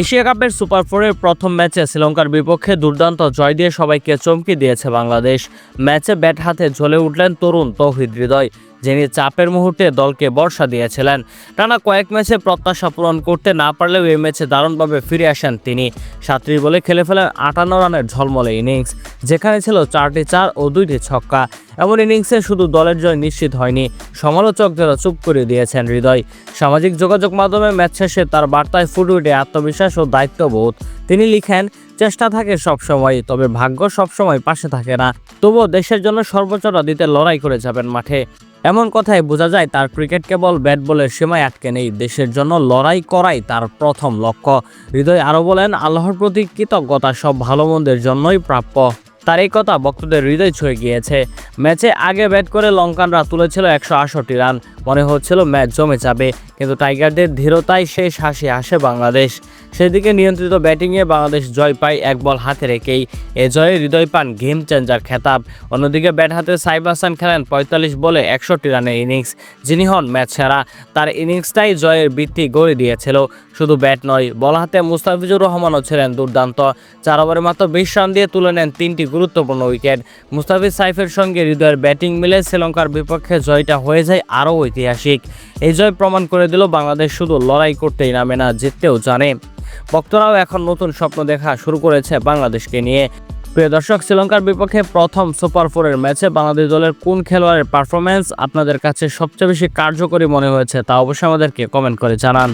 Asia কাপের super ফোরের প্রথম ম্যাচে শ্রীলঙ্কার বিপক্ষে দুর্দান্ত জয় দিয়ে সবাইকে চমকি দিয়েছে বাংলাদেশ। ম্যাচে ব্যাট হাতে জ্বলে উঠলেন তরুণ তৌহিদ হৃদয়। যিনি চাপের মুহূর্তে দলকে বর্ষা দিয়েছিলেন। টানা কয়েক ম্যাচে প্রত্যাশা পূরণ করতে না পারলেও এই ম্যাচে দারুণভাবে ফিরে আসেন তিনি। সাতটি বলে খেলে ফেলেন আটান্ন রানের ঝলমলে ইনিংস, যেখানে ছিল চারটি চার ও দুইটি ছক্কা। এমন ইনিংসে শুধু দলের জয় নিশ্চিত হয়নি সমালোচকদেরও চুপ করে দিয়েছেন হৃদয়। সামাজিক যোগাযোগ মাধ্যমে ম্যাচ শেষে তার বার্তায় ফুটে আত্মবিশ্বাস ও দায়িত্ববোধ। তিনি লিখেন, চেষ্টা থাকে সবসময় তবে ভাগ্য সবসময় পাশে থাকে না। তবুও দেশের জন্য সর্বোচ্চটা দিতে লড়াই করে যাবেন মাঠে। এমন কথায় বোঝা যায় তার ক্রিকেট কেবল ব্যাট বলের সীমায় আটকে নেই। দেশের জন্য লড়াই করাই তার প্রথম লক্ষ্য। হৃদয় আরও বলেন, আল্লাহর প্রতি কৃতজ্ঞতা সব ভালো মন্দের জন্যই প্রাপ্য। তার এই কথা ভক্তদের হৃদয় ছুঁয়ে গিয়েছে। ম্যাচে আগে ব্যাট করে লঙ্কানরা তুলেছিল একশো রান। মনে হচ্ছিল ম্যাচ জমে যাবে, কিন্তু টাইগারদের ধীরতায় শেষ হাসি আসে বাংলাদেশ। সেদিকে নিয়ন্ত্রিত ব্যাটিংয়ে বাংলাদেশ জয় পায় এক বল হাতে রেখেই। এ জয়ে হৃদয় পান গেম চেঞ্জার খেতাব। অন্যদিকে ব্যাট হাতে সাইফ হাসান খেলেন পঁয়তাল্লিশ বলে একষট্টি রানের ইনিংস। যিনি হন ম্যাচ সেরা, তার ইনিংসটাই জয়ের বৃত্তি গড়ে দিয়েছিল। শুধু ব্যাট নয়, বল হাতে মুস্তাফিজুর রহমানও ছিলেন দুর্দান্ত। চার ওভারে মাত্র বিশ রান দিয়ে তুলে নেন তিনটি গুরুত্বপূর্ণ উইকেট। মুস্তাফিজ সাইফের সঙ্গে হৃদয়ের ব্যাটিং মিলে শ্রীলঙ্কার বিপক্ষে জয়টা হয়ে যায় আরও ঐতিহাসিক এই জয় প্রমাণ করে দিল, বাংলাদেশ শুধু লড়াই করতেই নামে না, জিততেও জানে। ভক্তরাও এখন নতুন স্বপ্ন দেখা শুরু করেছে বাংলাদেশকে নিয়ে। প্রিয় দর্শক, শ্রীলঙ্কার বিপক্ষে প্রথম সুপার ফোরের ম্যাচে বাংলাদেশ দলের কোন খেলোয়াড়ের পারফরমেন্স আপনাদের কাছে সবচেয়ে বেশি কার্যকরী মনে হয়েছে তা অবশ্যই আমাদেরকে কমেন্ট করে জানান।